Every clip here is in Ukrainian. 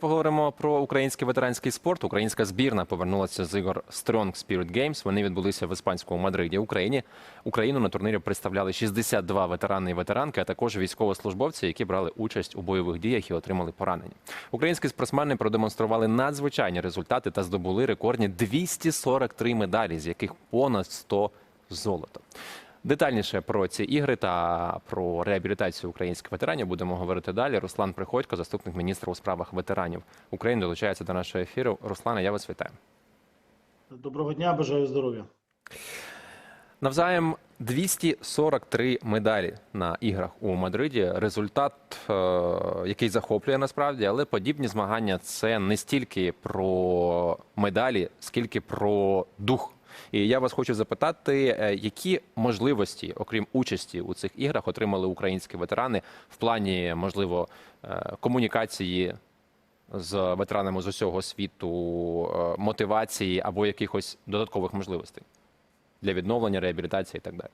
Поговоримо про український ветеранський спорт. Українська збірна повернулася з ігор Strong Spirit Games. Вони відбулися в іспанському Мадриді. Україні Україну на турнірі представляли 62 ветерани і ветеранки, а також військовослужбовці, які брали участь у бойових діях і отримали поранення. Українські спортсмени продемонстрували надзвичайні результати та здобули рекордні 243 медалі, з яких понад 100 золота. Детальніше про ці ігри та про реабілітацію українських ветеранів будемо говорити далі. Руслан Приходько, заступник міністра у справах ветеранів України, долучається до нашого ефіру. Руслане, я вас вітаю. Доброго дня, бажаю здоров'я. Навзаєм 243 медалі на іграх у Мадриді. Результат, е, який захоплює насправді, але подібні змагання це не стільки про медалі, скільки про дух. І я вас хочу запитати, е, які можливості, окрім участі у цих іграх, отримали українські ветерани в плані, можливо, е, комунікації з ветеранами з усього світу, е, мотивації або якихось додаткових можливостей для відновлення, реабілітації і так далі.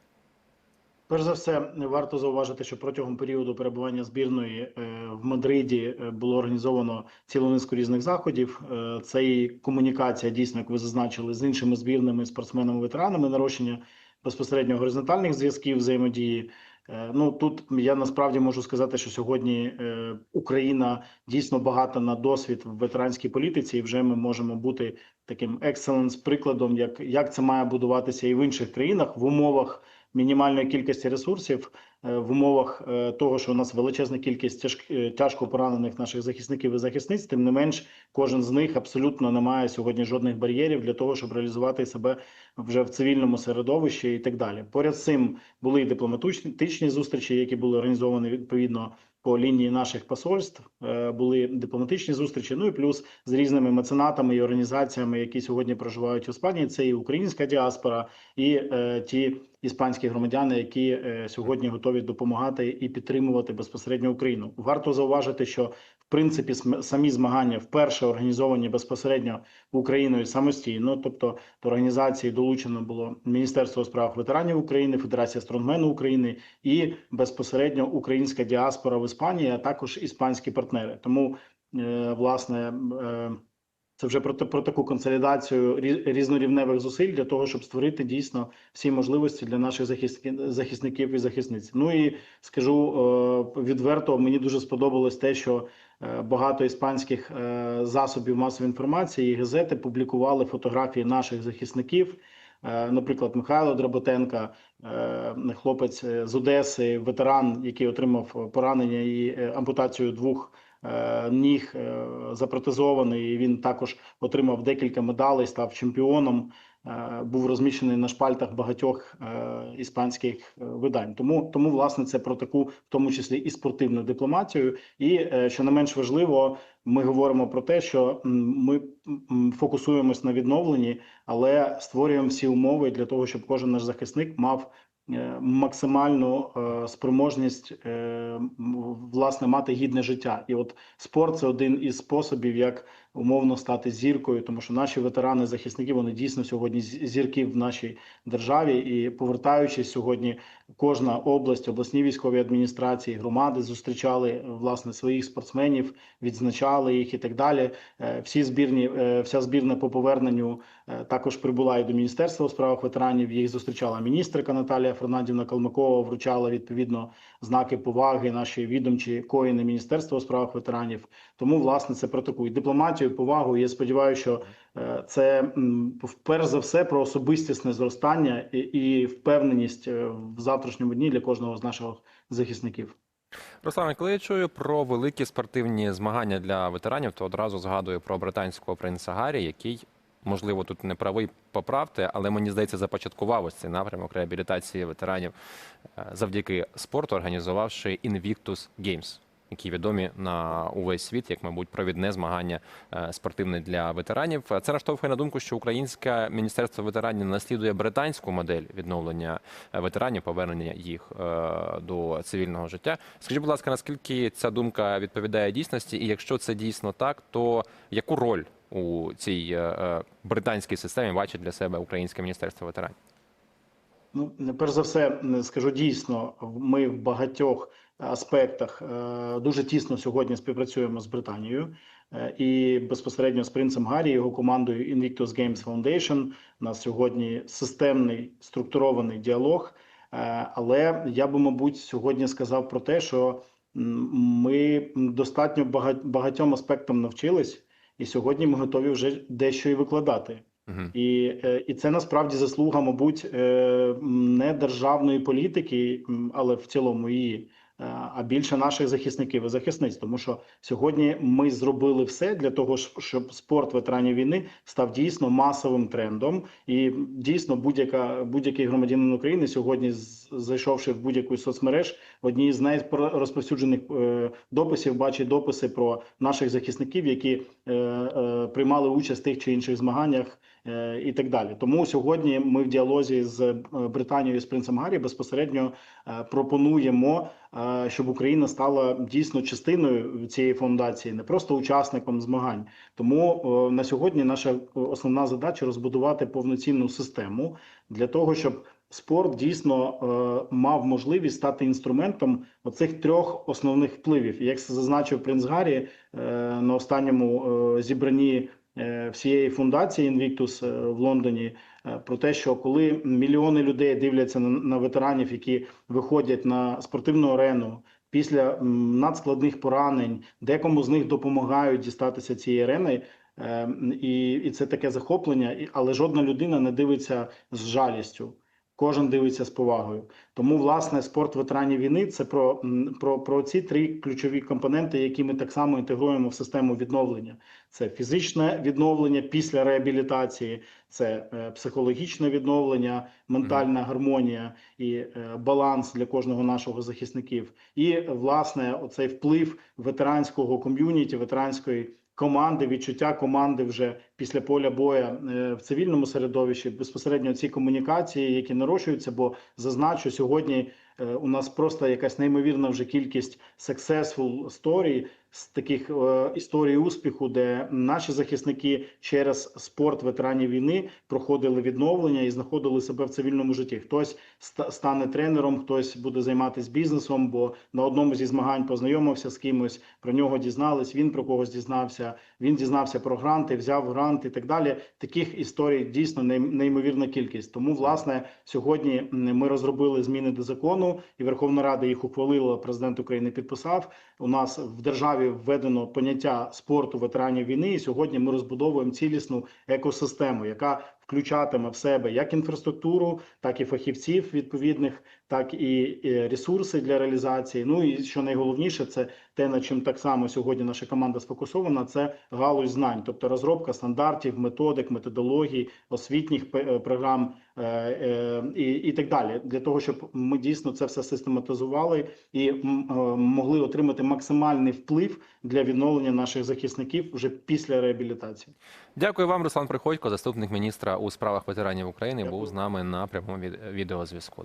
Перш за все, варто зауважити, що протягом періоду перебування збірної е, в Мадриді е, було організовано цілу низку різних заходів. Е, Це і комунікація, дійсно, як ви зазначили, з іншими збірними спортсменами-ветеранами, нарощення безпосередньо горизонтальних зв'язків взаємодії. Ну тут я насправді можу сказати, що сьогодні Україна дійсно багата на досвід в ветеранській політиці, і вже ми можемо бути таким екселенс прикладом, як, як це має будуватися і в інших країнах в умовах мінімальної кількості ресурсів, в умовах е, того, що у нас величезна кількість тяж, е, тяжко поранених наших захисників і захисниць, тим не менш, кожен з них абсолютно не має сьогодні жодних бар'єрів для того, щоб реалізувати себе вже в цивільному середовищі і так далі. Поряд з цим були і дипломатичні зустрічі, які були організовані відповідно по лінії наших посольств. Е, Були дипломатичні зустрічі. Ну і плюс з різними меценатами і організаціями, які сьогодні проживають в Іспанії. Це і українська діаспора, і е, ті іспанські громадяни, які е, сьогодні готові допомагати і підтримувати безпосередньо Україну. Варто зауважити, що в принципі самі змагання вперше організовані безпосередньо Україною самостійно, тобто до організації долучено було Міністерство у справах ветеранів України, Федерація стронгмену України і безпосередньо українська діаспора в Іспанії, а також іспанські партнери. Тому е, власне. Це вже про, про таку консолідацію рі- різнорівневих зусиль для того, щоб створити дійсно всі можливості для наших захисників і захисниць. Ну і скажу е, відверто, мені дуже сподобалось те, що е, багато іспанських е, засобів масової інформації і газети публікували фотографії наших захисників. Наприклад, Михайло Дроботенка, е, хлопець з Одеси, ветеран, який отримав поранення і ампутацію двох ніг, е, запротезований. І Він також отримав декілька медалей, став чемпіоном. е, Був розміщений на шпальтах багатьох е, іспанських е, видань. Тому, тому власне це про таку, в тому числі і спортивну дипломатію. І е, що не менш важливо, ми говоримо про те, що ми фокусуємось на відновленні, але створюємо всі умови для того, щоб кожен наш захисник мав е, максимальну е, спроможність е, власне мати гідне життя. І от спорт це один із способів, як умовно стати зіркою, тому що наші ветерани, захисники, вони дійсно сьогодні зірки в нашій державі. І повертаючись сьогодні, кожна область, обласні військові адміністрації, громади зустрічали власне своїх спортсменів, відзначали їх і так далі. Е, Всі збірні, е, вся збірна по поверненню е, також прибула і до міністерства у справах ветеранів. Їх зустрічала міністерка Наталія Фернандівна Калмикова. Вручала відповідно знаки поваги наші відомчі коїни міністерства у справах ветеранів. Тому власне це про таку і дипломатію, повагу. І Я сподіваюся, що е, це перш за все про особистісне зростання і, впевненість е, в завтрашньому дні для кожного з наших захисників. Руслане, коли я чую про великі спортивні змагання для ветеранів, то одразу згадую про британського принца Гаррі, який, можливо, тут не правий поправте, але мені здається, започаткував ось цей напрямок реабілітації ветеранів е, завдяки спорту, організувавши Invictus Games. Які відомі на увесь світ, як, мабуть, провідне змагання е, спортивне для ветеранів. Це наштовхує на думку, що українське міністерство ветеранів наслідує британську модель відновлення е, ветеранів, повернення їх е, до цивільного життя. Скажіть, будь ласка, наскільки ця думка відповідає дійсності, і якщо це дійсно так, то яку роль у цій британській системі бачить для себе українське міністерство ветеранів? Ну, перш за все, скажу дійсно, ми в багатьох аспектах е, дуже тісно сьогодні співпрацюємо з Британією. е, і безпосередньо з принцем Гаррі, його командою Invictus Games Foundation. У нас сьогодні системний структурований діалог. Е, Але я би, мабуть, сьогодні сказав про те, що ми достатньо багатьом аспектам навчились, і сьогодні ми готові вже дещо і викладати. Мгм. І, і це насправді заслуга, мабуть, не державної політики, але в цілому її, а більше наших захисників і захисниць. Тому що сьогодні ми зробили все для того, щоб спорт ветеранів війни став дійсно масовим трендом. І дійсно, будь-яка будь-який громадянин України сьогодні, зайшовши в будь-яку соцмереж, в одній з найрозповсюджених е, дописів бачить дописи про наших захисників, які е, е, приймали участь в тих чи інших змаганнях е, і так далі. Тому сьогодні ми в діалозі з е, Британією з принцем Гаррі безпосередньо е, пропонуємо, е, щоб Україна стала дійсно частиною цієї фундації, не просто учасником змагань. Тому е, на сьогодні наша основна задача розбудувати повноцінну систему для того, щоб спорт дійсно е, мав можливість стати інструментом оцих трьох основних впливів. Як зазначив принц Гаррі е, на останньому е, зібранні е, всієї фундації Invictus е, в Лондоні, е, про те, що коли мільйони людей дивляться на, ветеранів, які виходять на спортивну арену. Після надскладних поранень, декому з них допомагають дістатися цієї арени, е, і це таке захоплення. Але жодна людина не дивиться з жалістю. Кожен дивиться з повагою. Тому, власне, спорт ветеранів війни це про, про, про ці три ключові компоненти, які ми так само інтегруємо в систему відновлення: це фізичне відновлення після реабілітації, це е, психологічне відновлення, ментальна гармонія і е, баланс для кожного нашого захисників. І власне оцей вплив ветеранського ком'юніті, ветеранської команди, відчуття команди вже після поля боя е, в цивільному середовищі, безпосередньо ці комунікації, які нарощуються, бо зазначу сьогодні. е, У нас просто якась неймовірна вже кількість successful story, з таких е, історій успіху, де наші захисники через спорт ветеранів війни проходили відновлення і знаходили себе в цивільному житті. Хтось ста- стане тренером, хтось буде займатися бізнесом, бо на одному зі змагань познайомився з кимось, про нього дізнались. Він про когось дізнався. Він дізнався про гранти, взяв грант і так далі. Таких історій дійсно неймовірна кількість. Тому, власне, сьогодні ми розробили зміни до закону, і Верховна Рада їх ухвалила. Президент України підписав. У нас в державі введено поняття спорту ветеранів війни. І сьогодні ми розбудовуємо цілісну екосистему, яка включатиме в себе як інфраструктуру, так і фахівців відповідних, так і ресурси для реалізації. Ну і що найголовніше, це те, на чим так само сьогодні наша команда сфокусована. Це галузь знань, тобто розробка стандартів, методик, методологій, освітніх програм і, і так далі, для того, щоб ми дійсно це все систематизували і е, могли отримати максимальний вплив для відновлення наших захисників вже після реабілітації. Дякую вам, Руслан Приходько, заступник міністра у справах ветеранів України, був з нами на прямому від- відеозв'язку.